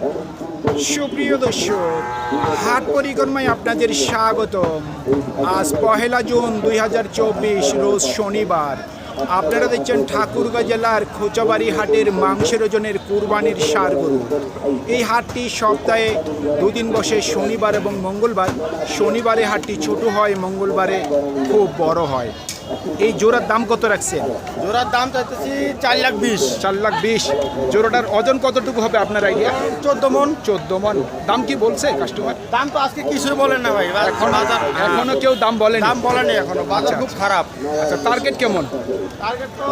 সুপ্রিয় দর্শক, হাট পরিক্রমায় আপনাদের স্বাগতম। আজ পহেলা জুন দুই হাজার চব্বিশ, রোজ শনিবার। আপনারা দেখছেন ঠাকুরগাঁ জেলার খোঁচাবাড়ি হাটের মাংসের ওজনের কুরবানির গরু। এই হাটটি সপ্তাহে দুদিন বসে শনিবার এবং মঙ্গলবার। শনিবারে হাটটি ছোট হয়, মঙ্গলবারে খুব বড় হয়। এই জোড়ার দাম কত রাখছেন? জোড়ার দাম চাইতেছি চার লাখ বিশ। চার লাখ বিশ। জোড়াটার ওজন কতটুকু হবে আপনার আইডিয়া চোদ্দ মন। চোদ্দ মন। দাম কি বলছে কাস্টমার দাম তো আজকে কিছুই বলেন না ভাই। এখন বাজার এখনও কেউ দাম বলেন? দাম বলেনি এখনও। বাজার আচ্ছা, খুব খারাপ। আচ্ছা টার্গেট কেমন? টার্গেট তো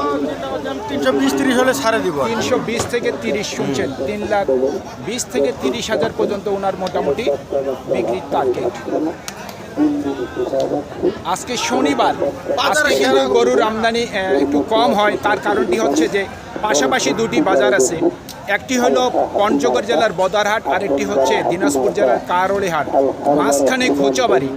তিনশো বিশ তিরিশ হলে ছাড়ে দিব। তিনশো বিশ থেকে তিরিশ শুনছেন। তিন লাখ বিশ থেকে তিরিশ হাজার পর্যন্ত ওনার মোটামুটি বিক্রির টার্গেট আজকে শনিবার। আজকে কিন্তু গরুর আমদানি একটু কম হয়। তার কারণটি হচ্ছে যে পাশাপাশি দুটি বাজার আছে। একটি হলো পঞ্চগড় জেলার বদারহাট, আরেকটি হচ্ছে দিনাজপুর জেলার কারোলি হাট মাঝখানে খোঁচাবাড়ি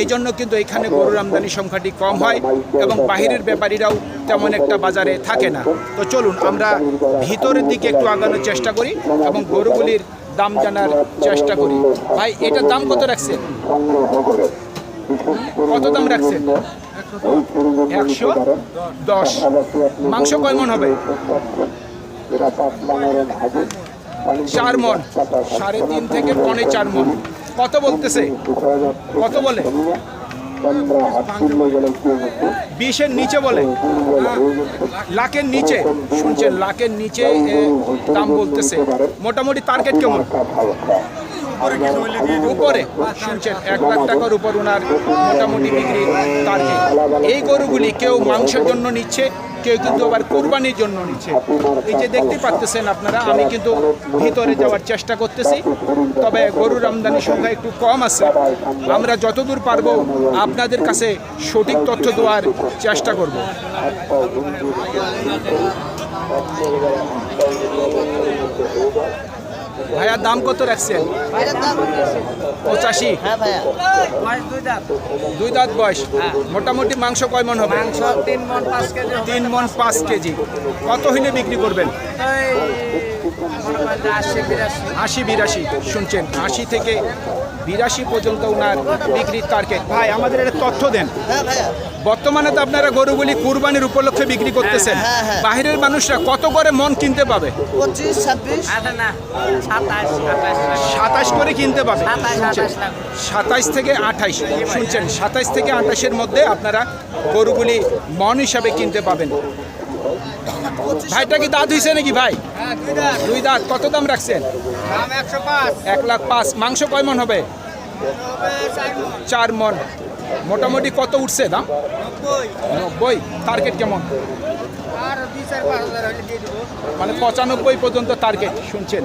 এই জন্য কিন্তু এখানে গরুর আমদানি সংখ্যাটি কম হয় এবং বাহিরের ব্যাপারীরাও তেমন একটা বাজারে থাকে না। তো চলুন, আমরা ভিতরের দিকে একটু আগানোর চেষ্টা করি এবং গরুগুলির দাম জানার চেষ্টা করি। ভাই, এটার দাম কত রাখছে কত দাম রাখছে একশো দশ। মাংস কয় মন হবে? চার মন। সাড়ে তিন থেকে পনে চার মন। কত বলতেছে? কত বলে? বিশের নিচে বলে। লাখের নিচে। শুনছেন, লাখের নিচে দাম বলতেছে। মোটামুটি টার্গেট কেমন? উপরে। শুনছেন, এক লাখ টাকার উপর ওনার মোটামুটি বিক্রি টার্গেট এই গরুগুলি কেউ মাংসের জন্য নিচ্ছে কেউ কিন্তু আবার কোরবানির জন্য নিচ্ছে। এই যে দেখতে পাচ্তেছেন আপনারা, আমি কিন্তু ভিতরে যাওয়ার চেষ্টা করতেছি, তবে গরুর আমদানির সংখ্যা একটু কম আছে। আমরা যতদূর পারব আপনাদের কাছে সঠিক তথ্য দেওয়ার চেষ্টা করব। ভাইয়া দাম কত রাখছেন? পঁচাশি। হ্যাঁ দুই দাঁত। বয়স। মোটামুটি মাংস কয় মন হবে? তিন মন পাঁচ কেজি। মন কত হইলে বিক্রি করবেন? আশি বিরাশি শুনছেন আশি থেকে বিরাশি পর্যন্ত ওনার বিক্রির টার্গেট ভাই আমাদের একটা তথ্য দেন। হ্যাঁ বর্তমানে তো আপনারা গরুগুলি কুরবানির উপলক্ষে বিক্রি করতেছেন। হ্যাঁ, হ্যাঁ। বাহিরের মানুষরা কত করে মন কিনতে পাবে? সাতাশ করে কিনতে পাবে। সাতাশ, থেকে আঠাইশ শুনছেন? সাতাইশ থেকে আঠাশের মধ্যে আপনারা গরুগুলি মন হিসাবে কিনতে পাবেন। ভাইটা কি দাঁত হয়েছে নাকি ভাই? দুই দাঁত। কত দাম রাখছেন? এক লাখ পাঁচ। মাংস কয় মন হবে? চার মন। মোটামুটি কত উঠছে দাম? নব্বই। টার্গেট কেমন? মানে পঁচানব্বই পর্যন্ত টার্গেট শুনছেন?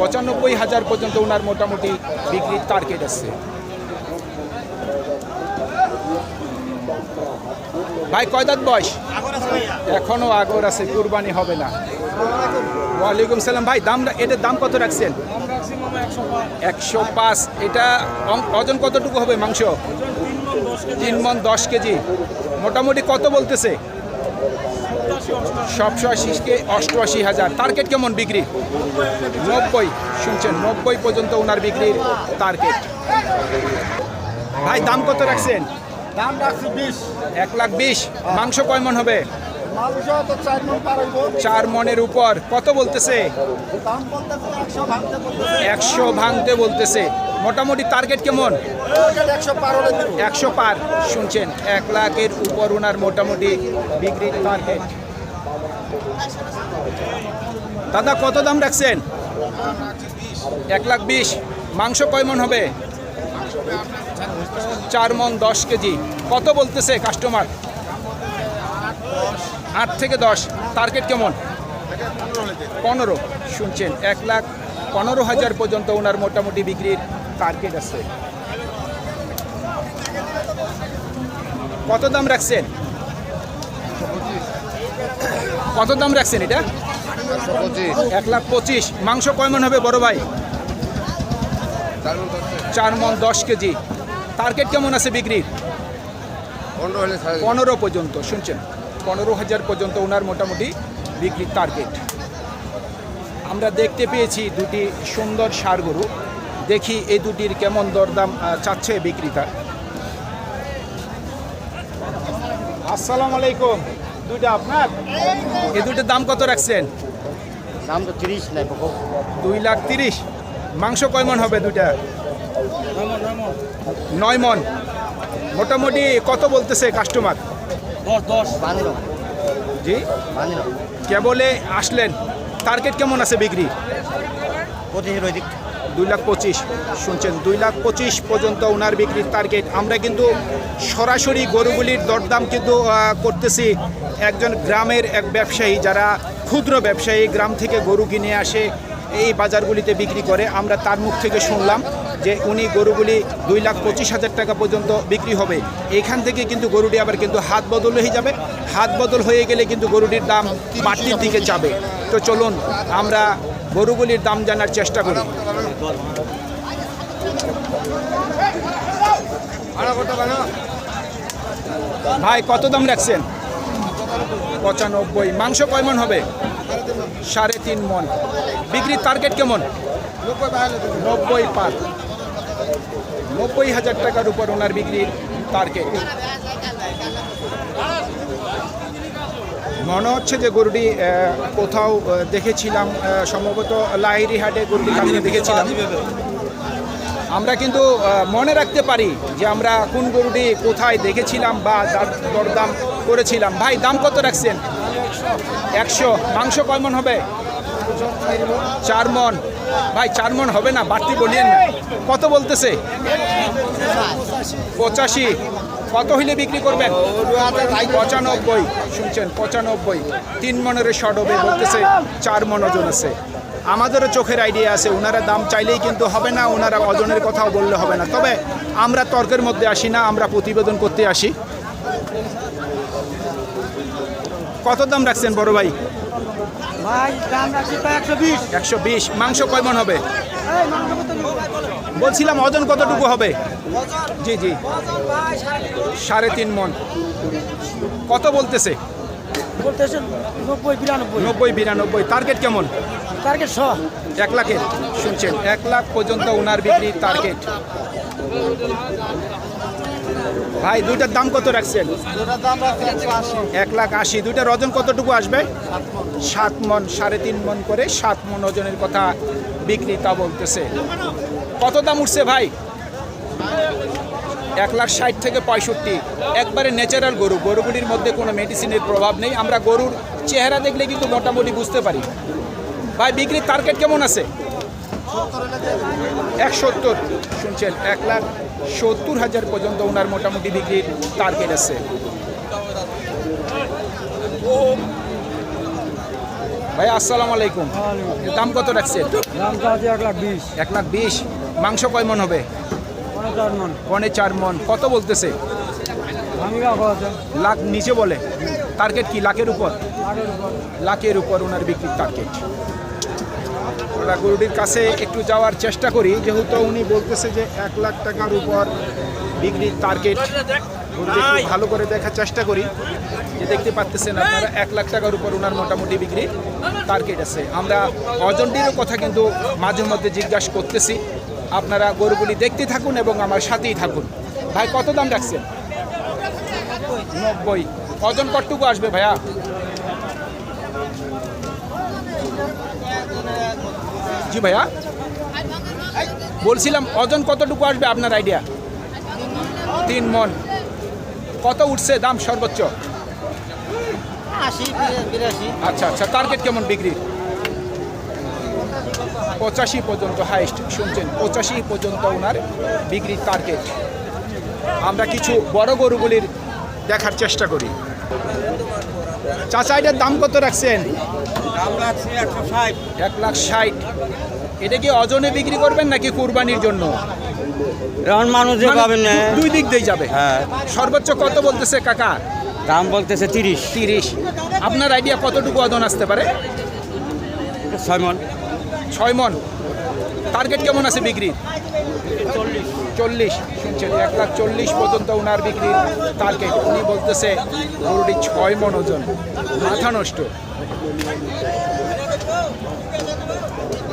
পঁচানব্বই হাজার পর্যন্ত ওনার মোটামুটি বিক্রির টার্গেট আছে। ভাই, কয় দাঁত বয়স? এখনও আগর আছে, কুরবানি হবে না। ওয়ালাইকুম সালাম। ভাই, দাম এটার দাম কত রাখছেন? একশো পাঁচ। এটা ওজন কতটুকু হবে মাংস? তিন মন দশ কেজি। মোটামুটি কত বলতেছে? সবশো আশিকে অষ্টআশি হাজার। টার্গেট কেমন বিক্রি? নব্বই। শুনছেন, নব্বই পর্যন্ত ওনার বিক্রির টার্গেট। ভাই, দাম কত রাখছেন? দাম রাখছি বিশ। এক লাখ বিশ। মাংস কয় মন হবে? চার মন মনের উপর। কত বলতেছে? একশো ভাঙতে বলতেছে। মোটামুটি টার্গেট কেমন? একশো পার শুনছেন এক লাখের উপর ওনার মোটামুটি বিক্রির টার্গেট দাদা কত দাম রাখছেন? এক লাখ বিশ। মাংস কয় মন হবে? চার মন দশ কেজি। কত বলতেছে কাস্টমার আট থেকে দশ। টার্গেট কেমন? পনেরো। শুনছেন, এক লাখ পনেরো হাজার পর্যন্ত ওনার মোটামুটি বিক্রির টার্গেট আছে। কত দাম রাখছেন? কত দাম রাখছেন এটা? এক লাখ পঁচিশ। মাংস কয় মন হবে বড় ভাই? চার মন দশ কেজি। টার্গেট কেমন আছে বিক্রির? পনেরো পর্যন্ত শুনছেন? পনেরো হাজার পর্যন্ত ওনার মোটামুটি বিক্রির টার্গেট আমরা দেখতে পেয়েছি দুটি সুন্দর সার গরু। দেখি এই দুটির কেমন দরদাম চাচ্ছে বিক্রেতা। আসসালামু আলাইকুম। দুইটা আপনার? এই দুটোর দাম কত রাখছেন? দাম তো তিরিশ নাই দুই লাখ তিরিশ। মাংস কয় মন হবে দুইটা? নয় মন। মোটামুটি কত বলতেছে কাস্টমার জি? কেবলে আসলেন। টার্গেট কেমন আছে বিক্রি? পঁচিশের ওই দিক দুই লাখ পঁচিশ। শুনছেন দুই লাখ পঁচিশ পর্যন্ত ওনার বিক্রির টার্গেট আমরা কিন্তু সরাসরি গরুগুলির দরদাম কিন্তু করতেছি একজন গ্রামের এক ব্যবসায়ী যারা ক্ষুদ্র ব্যবসায়ী গ্রাম থেকে গরু কিনে আসে এই বাজারগুলিতে বিক্রি করে। আমরা তার মুখ থেকে শুনলাম। যে উনি গরুগুলি দুই লাখ পঁচিশ হাজার টাকা পর্যন্ত বিক্রি হবে। এখান থেকে কিন্তু গরুটি আবার কিন্তু হাত বদল হয়ে যাবে। হাত বদল হয়ে গেলে কিন্তু গরুটির দাম বাড়তির দিকে যাবে। তো চলুন, আমরা গরুগুলির দাম জানার চেষ্টা করি। ভাই, কত দাম রাখছেন? পঁচানব্বই। মাংস কয় মন হবে? সাড়ে তিন মন। বিক্রির টার্গেট কেমন? নব্বই পার। নব্বই হাজার টাকার উপর ওনার বিক্রির টার্গেট মনে হচ্ছে যে গরুটি কোথাও দেখেছিলাম সম্ভবত লাহিরি হাটে গরুটি কালকে দেখেছিলাম। আমরা কিন্তু মনে রাখতে পারি যে আমরা কোন গরুটি কোথায় দেখেছিলাম বা দরদাম করেছিলাম। ভাই দাম কত রাখছেন? একশো। মাংস কয় মন হবে? চার মন। ভাই চার মন হবে না বাড়তি বলিয়েন না। কত বলতেছে? পঁচাশি। কত হইলে বিক্রি করবেন? পঁচানব্বই। শুনছেন পঁচানব্বই। তিন মনের হবে বলতেছে চার মন ওজন আছে। আমাদেরও চোখের আইডিয়া আছে ওনারা দাম চাইলেই কিন্তু হবে না ওনারা ওজনের কথাও বললে হবে না। তবে আমরা তর্কের মধ্যে আসি না আমরা প্রতিবেদন করতে আসি। কত দাম রাখছেন বড় ভাই? একশো বিশ। মাংস কয় মন হবে? বলছিলাম ওজন কতটুকু হবে? জি জি। সাড়ে তিন মন। কত বলতেছে? নব্বই বিরানব্বই। টার্গেট কেমন? টার্গেট ছ এক লাখের। শুনছেন এক লাখ পর্যন্ত ওনার বিক্রির টার্গেট ভাই দুইটার দাম কত রাখছেন? এক লাখ আশি। দুইটার ওজন কতটুকু আসবে? সাত মন সাড়ে তিন মন করে সাত মন ওজনের কথা বিক্রেতা বলতেছে। কত দাম উঠছে ভাই? এক লাখ ষাট থেকে পঁয়ষট্টি। একবারে ন্যাচারাল গরু। গরুগুলির মধ্যে কোনো মেডিসিনের প্রভাব নেই। আমরা গরুর চেহারা দেখলে কিন্তু মোটামুটি বুঝতে পারি। ভাই বিক্রির টার্গেট কেমন আছে? এক সত্তর। শুনছেন এক লাখ সত্তর হাজার পর্যন্ত ওনার মোটামুটি বিক্রির টার্গেট আছে। ভাই আসসালামু আলাইকুম। দাম কত রাখছেন? আছে এক লাখ বিশ। এক লাখ বিশ। মাংস কয় মন হবে? পনে চার মন। কত বলতেছে? লাখ নিচে বলে। টার্গেট কি? লাখের উপর? লাখের উপর। ওনার বিক্রির টার্গেট আমরা গরুটির কাছে একটু যাওয়ার চেষ্টা করি। যেহেতু উনি বলতেছে যে এক লাখ টাকার উপর বিক্রির টার্গেট ভালো করে দেখার চেষ্টা করি। যে দেখতে পাচ্তেছেন আপনারা এক লাখ টাকার উপর ওনার মোটামুটি বিক্রির টার্গেট আছে। আমরা অজনটিরও কথা কিন্তু মাঝে মধ্যে জিজ্ঞাসা করতেছি। আপনারা গরুগুলি দেখতে থাকুন এবং আমার সাথেই থাকুন। ভাই কত দাম রাখছেন? নব্বই। ওজন কতটুকু আসবে ভাইয়া? জি ভাইয়া। বলছিলাম ওজন কতটুকু আসবে আপনার আইডিয়া? তিন মন। কত উঠছে দাম সর্বোচ্চ? আচ্ছা আচ্ছা টার্গেট কেমন বিক্রি পঁচাশি পর্যন্ত হাইস্ট শুনছেন? পঁচাশি পর্যন্ত ওনার বিক্রির টার্গেট আমরা কিছু বড় গরুগুলির দেখার চেষ্টা করি। চাচা এটার দাম কত রাখছেন? এক লাখ ষাট। এটা কি অজনে বিক্রি করবেন নাকি কুরবানির জন্য? এখন মানুষ মানে পাবেন না। দুই দিক দিয়ে যাবে। হ্যাঁ। সর্বোচ্চ কত বলতেছে কাকা? দাম বলতেছে তিরিশ। তিরিশ। আপনার আইডিয়া কতটুকু অজন আসতে পারে? ছয় মন। ছয় মন। টার্গেট কেমন আছে বিক্রির? চল্লিশ। শুনছেন, এক লাখ চল্লিশ পর্যন্ত ওনার বিক্রির টার্গেট উনি বলতেছে গরুটি ছয় মন ওজন। মাথা নষ্ট।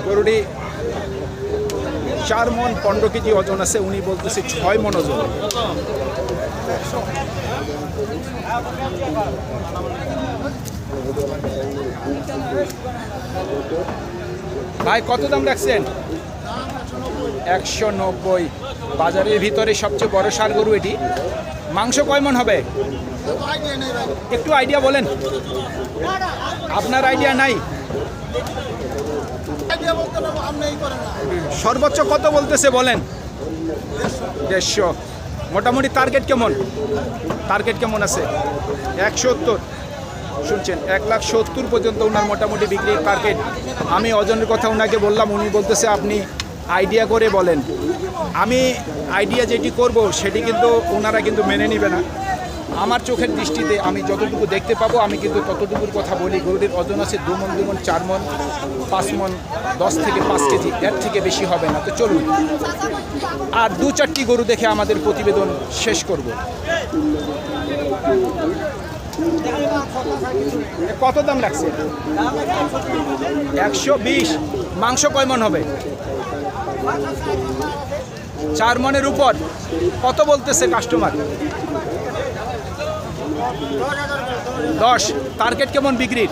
গরুটি চার মন পনেরো কেজি ওজন আছে, উনি বলতেছে ছয় মন ওজন। ভাই, কত দাম রাখছেন? একশো নব্বই। বাজারের ভিতরে সবচেয়ে বড় সার গরু এটি। মাংস কয় মন হবে? একটু আইডিয়া বলেন। আপনার আইডিয়া নাই? সর্বোচ্চ কত বলতেছে বলেন? দেড়শো। মোটামুটি টার্গেট কেমন? টার্গেট কেমন আছে? একশো সত্তর। শুনছেন, এক লাখ সত্তর পর্যন্ত ওনার মোটামুটি বিক্রির টার্গেট আমি ওজনের কথা ওনাকে বললাম, উনি বলতেছে, আপনি আইডিয়া করে বলেন। আমি আইডিয়া যেটি করব, সেটি কিন্তু ওনারা কিন্তু মেনে নেবে না। আমার চোখের দৃষ্টিতে আমি যতটুকু দেখতে পাবো, আমি কিন্তু ততটুকুর কথা বলি। গরুটির ওজন আছে দু মন দু মন, চার মন, পাঁচ মন, দশ থেকে পাঁচ কেজি এর থেকে বেশি হবে না। তো চলুন, আর দু চারটি গরু দেখে আমাদের প্রতিবেদন শেষ করব। কত দাম রাখছে? একশো বিশ। মাংস কয় মন হবে? চার মনের উপর। কত বলতেছে কাস্টমার দশ। টার্গেট কেমন বিক্রির?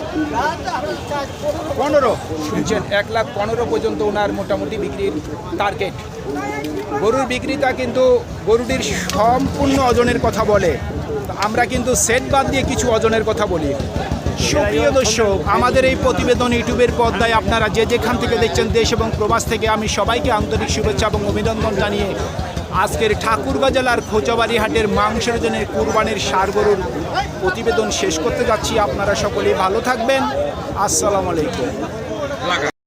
পনেরো। শুনছেন, এক লাখ পনেরো পর্যন্ত ওনার মোটামুটি বিক্রির টার্গেট গরুর বিক্রিটা কিন্তু গরুটির সম্পূর্ণ ওজনের কথা বলে। আমরা কিন্তু সেট বাদ দিয়ে কিছু অজনের কথা বলি। সুপ্রিয় দর্শক, আমাদের এই প্রতিবেদন ইউটিউবের পর্দায় আপনারা যে যেখান থেকে দেখছেন দেশ এবং প্রবাস থেকে আমি সবাইকে আন্তরিক শুভেচ্ছা এবং অভিনন্দন জানিয়ে আজকের ঠাকুরগাঁ জেলার খোঁচাবাড়ি হাটের মাংসের জন্য কুরবানির সার গরুর প্রতিবেদন শেষ করতে যাচ্ছি। আপনারা সকলেই ভালো থাকবেন। আসসালামু আলাইকুম।